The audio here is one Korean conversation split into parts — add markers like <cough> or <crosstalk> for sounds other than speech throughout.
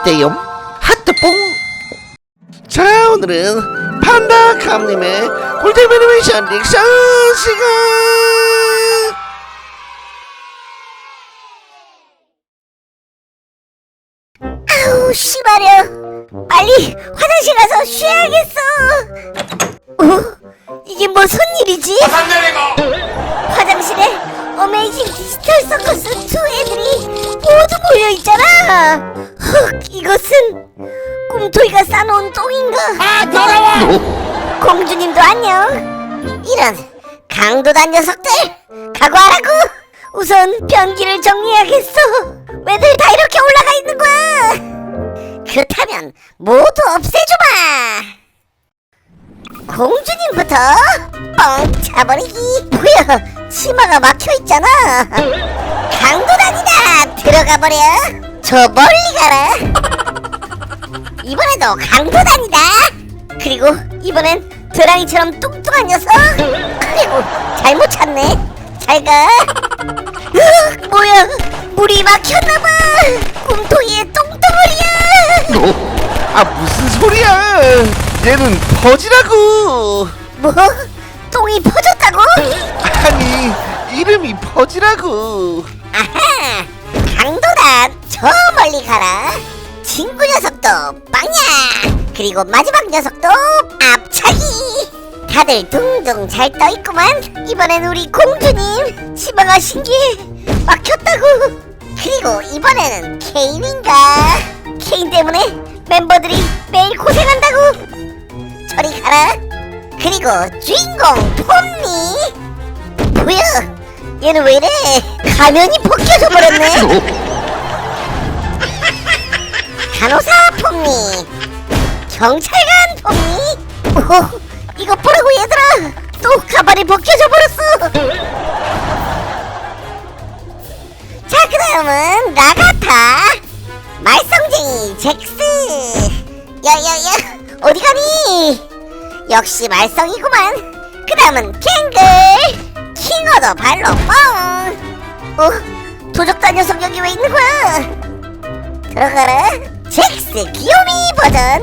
있대요? 하트뽕! 자 오늘은 판다 감님의 꿀잼 애니메이션 리액션 시간! 아우 씨발이야. 빨리 화장실 가서 쉬어야겠어. 어? 이게 무슨 일이지? 화장실에 어메이징 디지털 서커스 2 애들이 모두 모여있잖아 흑 이것은 꿈토이가 싸놓은 똥인가? 아 더러워 공주님도 안녕. 이런 강도단 녀석들 각오하라고! 우선 변기를 정리해야겠어. 왜들 다 이렇게 올라가 있는 거야? 그렇다면 모두 없애주마! 공주님부터 뻥 차버리기! 뭐야 치마가 막혀있잖아. 강도단이다! 들어가버려 저 멀리 가라. 이번에도 강도단이다. 그리고 이번엔 드랑이처럼 뚱뚱한 녀석. 그리고 잘못 찾네. 잘가. 으 뭐야? 물이 막혔나봐. 꿈토이의 똥덩어리야. 아 무슨 소리야? 얘는 퍼지라고. 뭐? 똥이 퍼졌다고? 아니 이름이 퍼지라고. 아하 저 멀리 가라. 친구 녀석도 빵야. 그리고 마지막 녀석도 앞차기. 다들 둥둥 잘 떠있구만. 이번엔 우리 공주님. 치마가 신기해. 막혔다고. 그리고 이번에는 케인인가? 케인 때문에 멤버들이 매일 고생한다고. 저리 가라. 그리고 주인공 폼니. 뭐야? 얘는 왜 이래? 가면이 벗겨져 버렸네 간호사 폼니 경찰관 폼니 오 이거 보라고 얘들아? 또 가발이 벗겨져 버렸어. 자 그다음은 라가타. 말썽쟁이 잭스. 야야야 어디 가니? 역시 말썽이구만. 그 다음은 캥글. 킹어더 발로 뻥. 어? 도적단 녀석 여기 왜 있는 거야? 들어가라 잭스 귀요미 버전.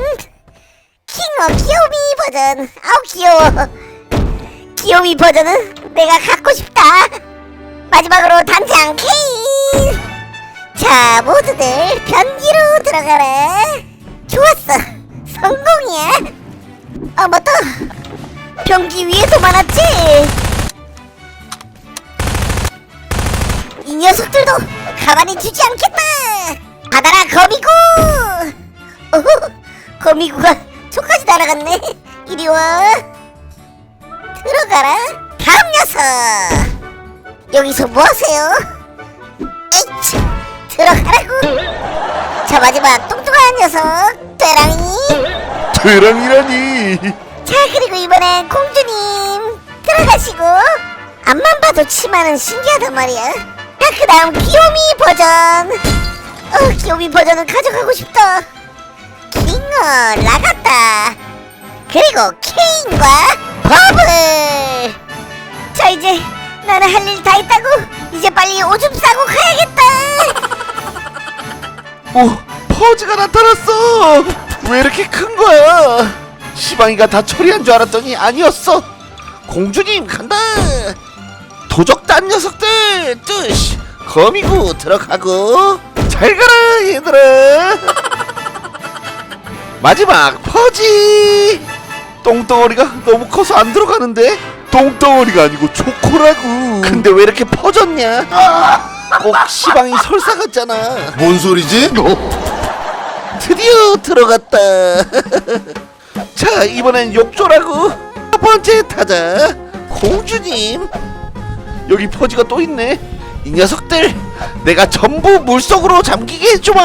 킹어 귀요미 버전. 아우 귀여워. 귀요미 버전은 내가 갖고 싶다. 마지막으로 단장 케인 자 모두들 변기로 들어가라 좋았어. 성공이야. 아 맞다. 변기 위에도 많았지? 이 녀석들도 가만히 두지 않겠다 받아라 거미구! 어후 거미구가 저까지 날아갔네. 이리 와. 들어가라. 다음 녀석! 여기서 뭐 하세요? 에이치! 들어가라고! 자 마지막 뚱뚱한 녀석 되랑이! 대랑이라니! 자 그리고 이번엔 공주님! 들어가시고! 앞만 봐도 치마는 신기하단 말이야. 자 그 다음 귀요미 버전 어 귀요미 버전은 가져가고 싶다. 킹어 라갔다 그리고 케인과 버블. 자 이제 나는 할 일 다 했다고. 이제 빨리 오줌 싸고 가야겠다. 오 퍼즈가 나타났어. 왜 이렇게 큰 거야? 시방이가 다 처리한 줄 알았더니 아니었어. 공주님 간다. 도적단 녀석들 뜨시 거미구 들어가고 잘 가라 얘들아 <laughs> 마지막 퍼지 똥덩어리가 너무 커서 안 들어가는데 똥덩어리가 아니고 초코라고 근데 왜 이렇게 퍼졌냐 꼭 시방이 설사 같잖아 뭔 소리지? 드디어 들어갔다. <laughs> 자 이번엔 욕조라고. 첫 번째 타자 공주님. 여기 퍼지가 또 있네. 이 녀석들 내가 전부 물속으로 잠기게 해주마.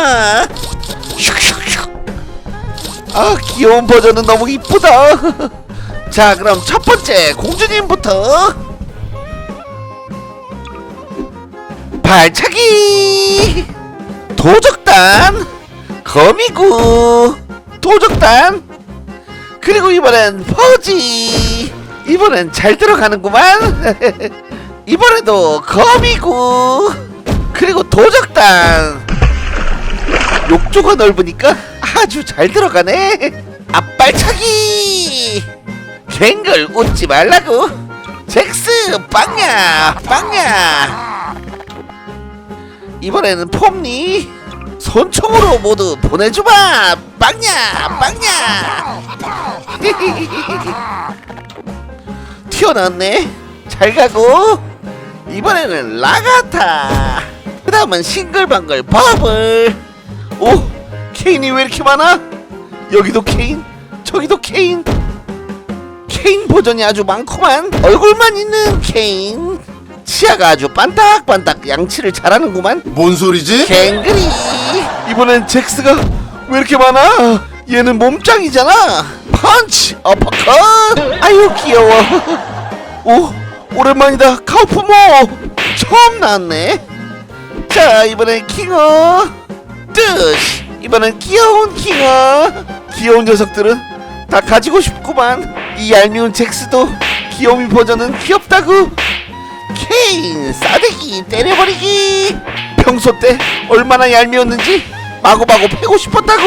아 귀여운 버전은 너무 이쁘다. <laughs> 자 그럼 첫 번째 공주님부터. 발차기. 도적단. 거미구. 도적단. 그리고 이번엔 퍼지 이번엔 잘 들어가는구만 <laughs> 이번에도 거미구 그리고 도적단. 욕조가 넓으니까 아주 잘 들어가네. 앞발차기. 갱글 웃지 말라고. 잭스 빵야 빵야. 이번에는 폼니. 손총으로 모두 보내주마. 빵야 빵야. <laughs> 튀어나왔네. 잘 가고 이번에는 라가타. 그 다음은 싱글벙글 버블. 오 케인이 왜 이렇게 많아? 여기도 케인 저기도 케인. 케인 버전이 아주 많구만. 얼굴만 있는 케인. 치아가 아주 반딱반딱 양치를 잘하는구만. 뭔 소리지? 갱그리. 이번엔 잭스가 왜 이렇게 많아? 얘는 몸짱이잖아. 펀치 어퍼컷. 아유 귀여워. 오 오랜만이다 카우프모. 처음 나왔네. 자 이번엔 킹어. 뜨시. 이번엔 귀여운 킹어. 귀여운 녀석들은 다 가지고 싶구만. 이 얄미운 잭스도 귀요미 버전은 귀엽다고 케인 싸대기 때려버리기. 평소 때 얼마나 얄미웠는지 마구마구 패고 싶었다고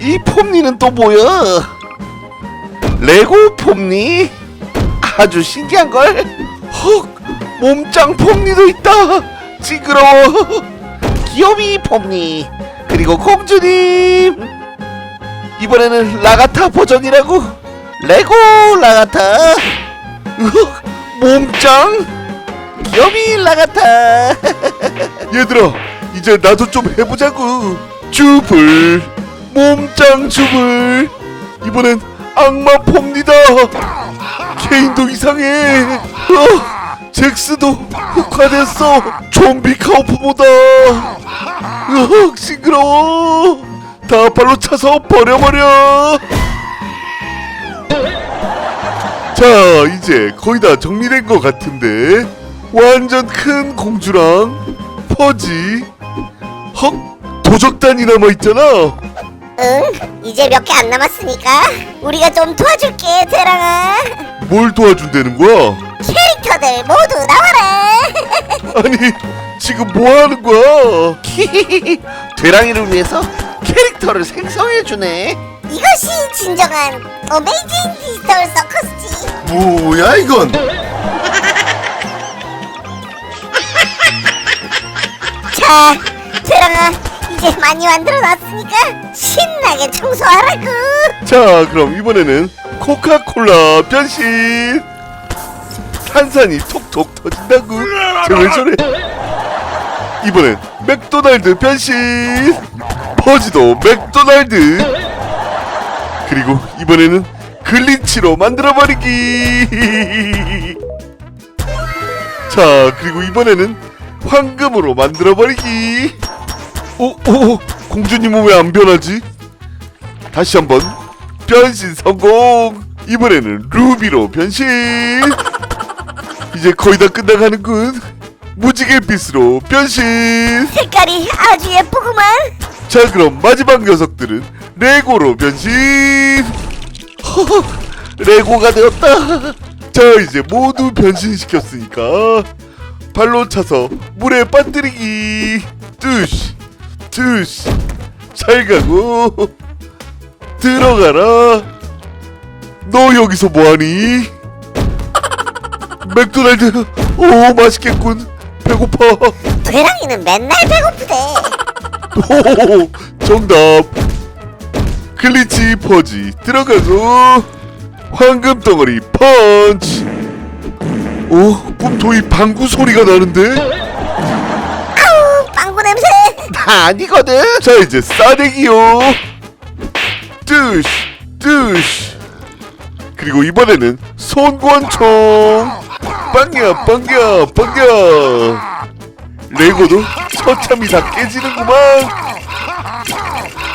이 폼니는 또 뭐야 레고 폼니 아주 신기한걸? 헉 몸짱 폼니도 있다. 징그러워. 귀요미 폼니. 그리고 공주님. 이번에는 라가타 버전이라고. 레고 라가타. 으흑 몸짱. 귀요미 라가타. <laughs> 얘들아 이제 나도 좀 해보자고. 주불 몸짱 주불 이번엔 악마 폼니다 케인도 이상해. 어, 잭스도 흑화됐어. 좀비 카우프보다. 으 징그러워. 다 발로 차서 버려버려. 자 이제 거의 다 정리된 것 같은데. 완전 큰 공주랑 퍼지. 헉 도적단이 남아있잖아. 응 이제 몇 개 안 남았으니까 우리가 좀 도와줄게 대랑아 뭘 도와준다는 거야? 캐릭터들 모두 나와라. <laughs> 아니 지금 뭐 하는 거야? <laughs> 되랑이를 위해서 캐릭터를 생성해 주네. 이것이 진정한 어메이징 디지털 서커스지. 뭐야 이건? <laughs> 자 대랑아 이제 많이 만들어놨으니까 신나게 청소하라고. 자 그럼 이번에는 코카콜라 변신. 탄산이 톡톡 터진다고 쟤왜 저래 이번엔 맥도날드 변신. 퍼지도 맥도날드. 그리고 이번에는 글리치로 만들어버리기. 자 그리고 이번에는 황금으로 만들어버리기. 오, 오, 공주님은 왜 안 변하지? 다시 한번 변신 성공. 이번에는 루비로 변신. 이제 거의 다 끝나가는군. 무지개 빛으로 변신. 색깔이 아주 예쁘구만. 자 그럼 마지막 녀석들은 레고로 변신. 허허, 레고가 되었다. 자 이제 모두 변신시켰으니까 발로 차서 물에 빠뜨리기. 뜨시 뜨시. 잘 가고 들어가라 너 여기서 뭐하니 <laughs> 맥도날드 오 맛있겠군 배고파 되랑이는 맨날 배고프대 <laughs> 오, 정답. 글리치 퍼지 들어가고 황금 덩어리 펀치. 오, 꿈토이 방구 소리가 나는데? 아우 빵구 냄새 나 <laughs> 아니거든. 자 이제 싸대기요. 뜨시, 뜨시. 그리고 이번에는 손권총. 빵야, 빵야, 빵야. 레고도 처참히 다 깨지는구만.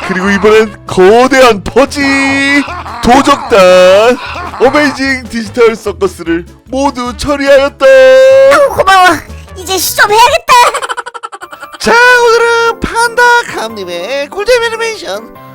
그리고 이번엔 거대한 퍼지 도적단 어메이징 디지털 서커스를 모두 처리하였다. 아우 고마워 이제 시좀 해야겠다 자 오늘은 판다 감님의 꿀잼 애니메이션